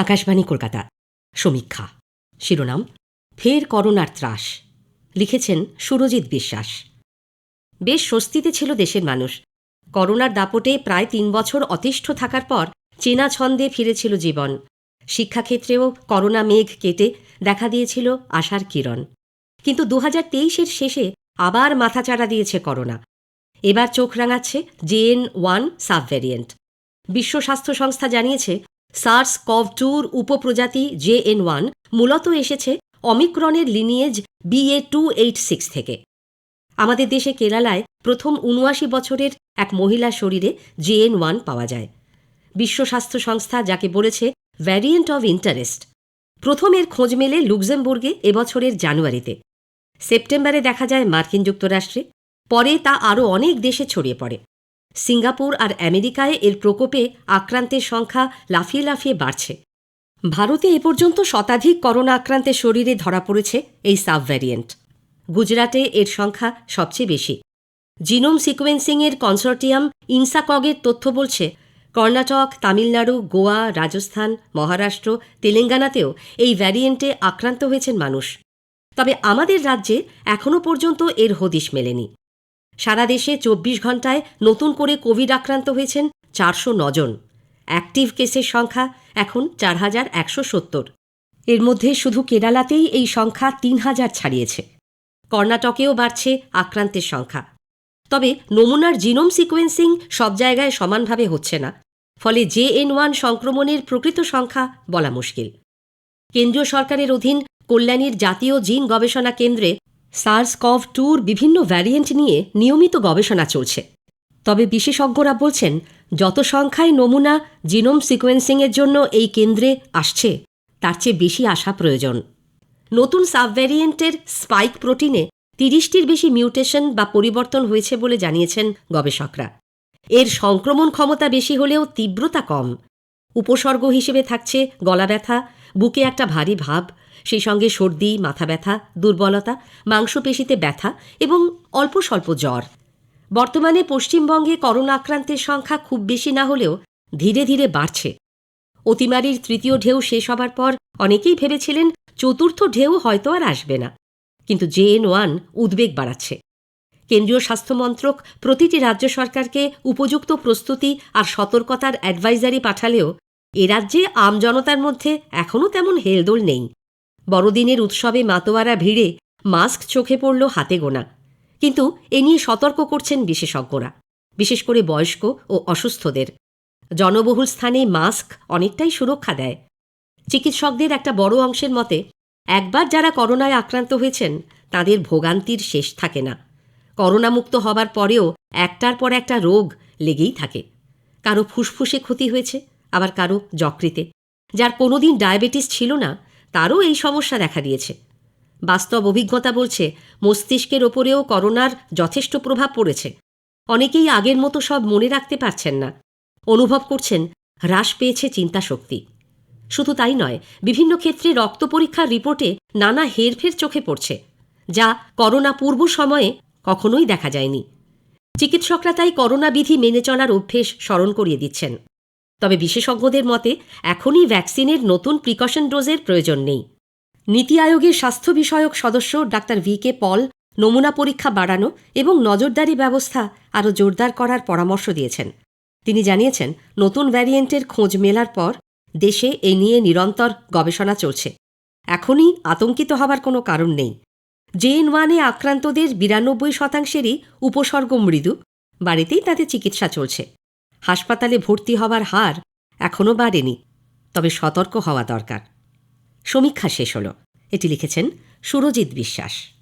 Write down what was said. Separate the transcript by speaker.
Speaker 1: আকাশবাণী কলকাতা। সমীক্ষা। শিরোনাম, ফের করোনার ত্রাস। লিখেছেন সুরজিৎ বিশ্বাস। বেশ স্বস্তিতে ছিল দেশের মানুষ। করোনার দাপটে প্রায় তিন বছর অতিষ্ঠ থাকার পর চেনা ছন্দে ফিরেছিল জীবন। শিক্ষাক্ষেত্রেও করোনা মেঘ কেটে দেখা দিয়েছিল আশার কিরণ। কিন্তু দু হাজার তেইশের শেষে আবার মাথাচাড়া দিয়েছে করোনা। এবার চোখ রাঙাচ্ছে জেএন ওয়ান সাবভ্যারিয়েন্ট। বিশ্ব স্বাস্থ্য সংস্থা জানিয়েছে সার্স কভ টুর উপপ্রজাতি জে এন ওয়ান মূলত এসেছে অমিক্রনের lineage BA two eight six থেকে। আমাদের দেশে কেরালায় প্রথম উনআশি বছরের এক মহিলা শরীরে জে এন ওয়ান পাওয়া যায়। বিশ্ব স্বাস্থ্য সংস্থা যাকে বলেছে ভ্যারিয়েন্ট অব ইন্টারেস্ট প্রথম এর খোঁজ মেলে লুক্সেমবুর্গে এবছরের জানুয়ারিতে। সেপ্টেম্বরে দেখা যায় মার্কিন যুক্তরাষ্ট্রে। পরে তা আরও অনেক দেশে ছড়িয়ে পড়ে। সিঙ্গাপুর আর আমেরিকায় এর প্রকোপে আক্রান্তের সংখ্যা লাফিয়ে লাফিয়ে বাড়ছে। ভারতে এ পর্যন্ত শতাধিক করোনা আক্রান্তের শরীরে ধরা পড়েছে এই সাবভ্যারিয়েন্ট। গুজরাটে এর সংখ্যা সবচেয়ে বেশি। জিনোম সিকোয়েন্সিংয়ের কনসর্টিয়াম ইনসাকগের তথ্য বলছে, কর্ণাটক, তামিলনাড়ু, গোয়া, রাজস্থান, মহারাষ্ট্র, তেলেঙ্গানাতেও এই ভ্যারিয়েন্টে আক্রান্ত হয়েছেন মানুষ। তবে আমাদের রাজ্যে এখনও পর্যন্ত এর হদিশ মেলেনি। সারা দেশে চব্বিশ ঘন্টায় নতুন করে কোভিড আক্রান্ত হয়েছেন চারশো জন অ্যাক্টিভ কেসের সংখ্যা এখন চার হাজার একশো সত্তর। এর মধ্যে শুধু কেরালাতেই এই সংখ্যা তিন হাজার ছাড়িয়েছে। কর্ণাটকেও বাড়ছে আক্রান্তের সংখ্যা। তবে নমুনার জিনোম সিকোয়েন্সিং সব জায়গায় সমানভাবে হচ্ছে না। ফলে জে এন ওয়ান সংক্রমণের প্রকৃত সংখ্যা বলা মুশকিল। কেন্দ্রীয় সরকারের অধীন কল্যাণীর জাতীয় জিন গবেষণা কেন্দ্রে সার্স কভ টুর বিভিন্ন ভ্যারিয়েন্ট নিয়ে নিয়মিত গবেষণা চলছে। তবে বিশেষজ্ঞরা বলছেন, যত সংখ্যায় নমুনা জিনোম সিকোয়েন্সিংয়ের জন্য এই কেন্দ্রে আসছে, তার চেয়ে বেশি আসা প্রয়োজন। নতুন সাবভ্যারিয়েন্টের স্পাইক প্রোটিনে তিরিশটির বেশি মিউটেশন বা পরিবর্তন হয়েছে বলে জানিয়েছেন গবেষকরা। এর সংক্রমণ ক্ষমতা বেশি হলেও তীব্রতা কম। উপসর্গ হিসেবে থাকছে গলা ব্যথা বুকে একটা ভারী ভাব সেই সঙ্গে সর্দি, মাথা ব্যথা, দুর্বলতা, মাংসপেশিতে ব্যথা এবং অল্প স্বল্প জ্বর। বর্তমানে পশ্চিমবঙ্গে করোনা আক্রান্তের সংখ্যা খুব বেশি না হলেও ধীরে ধীরে বাড়ছে। অতিমারির তৃতীয় ঢেউ শেষ হবার পর অনেকেই ভেবেছিলেন চতুর্থ ঢেউ হয়তো আর আসবে না। কিন্তু জে এন ওয়ান উদ্বেগ বাড়াচ্ছে। কেন্দ্রীয় স্বাস্থ্যমন্ত্রক প্রতিটি রাজ্য সরকারকে উপযুক্ত প্রস্তুতি আর সতর্কতার অ্যাডভাইজারি পাঠালেও এ রাজ্যে আমজনতার মধ্যে এখনও তেমন হেলদোল নেই। বড়দিনের উৎসবে মাতোয়ারা ভিড়ে মাস্ক চোখে পড়ল হাতে গোনা। কিন্তু এ নিয়ে সতর্ক করছেন বিশেষজ্ঞরা, বিশেষ করে বয়স্ক ও অসুস্থদের। জনবহুল স্থানে মাস্ক অনেকটাই সুরক্ষা দেয়। চিকিৎসকদের একটা বড় অংশের মতে, একবার যারা করোনায় আক্রান্ত হয়েছেন, তাদের ভোগান্তির শেষ থাকে না। করোনামুক্ত হবার পরেও একটার পর একটা রোগ লেগেই থাকে। কারও ফুসফুসে ক্ষতি হয়েছে, আবার কারও যকৃতে। যার কোনোদিন ডায়াবেটিস ছিল না তারও এই সমস্যা দেখা দিয়েছে। বাস্তব অভিজ্ঞতা বলছে, মস্তিষ্কের ওপরেও করোনার যথেষ্ট প্রভাব পড়েছে। অনেকেই আগের মতো সব মনে রাখতে পারছেন না। অনুভব করছেন, হ্রাস পেয়েছে চিন্তাশক্তি শুধু তাই নয়, বিভিন্ন ক্ষেত্রে রক্ত পরীক্ষার রিপোর্টে নানা হেরফের চোখে পড়ছে, যা করোনা পূর্ব সময়ে কখনোই দেখা যায়নি। চিকিৎসকরা তাই করোনা বিধি মেনে চলার অভ্যেস স্মরণ করিয়ে দিচ্ছেন। তবে বিশেষজ্ঞদের মতে, এখনই ভ্যাকসিনের নতুন প্রিকশন ডোজের প্রয়োজন নেই। নীতি আয়োগের স্বাস্থ্য বিষয়ক সদস্য ডাক্তার ভি কে পল নমুনা পরীক্ষা বাড়ানো এবং নজরদারি ব্যবস্থা আরও জোরদার করার পরামর্শ দিয়েছেন। তিনি জানিয়েছেন, নতুন ভ্যারিয়েন্টের খোঁজ মেলার পর দেশে এ নিয়ে নিরন্তর গবেষণা চলছে। এখনই আতঙ্কিত হবার কোনো কারণ নেই। জেএন ওয়ানে আক্রান্তদের বিরানব্বই শতাংশেরই উপসর্গ মৃদু। বাড়িতেই তাদের চিকিৎসা চলছে। হাসপাতালে ভর্তি হওয়ার হার এখনও বাড়েনি, তবে সতর্ক হওয়া দরকার। সমীক্ষা শেষ হল। এটি লিখেছেন সুরজিৎ বিশ্বাস।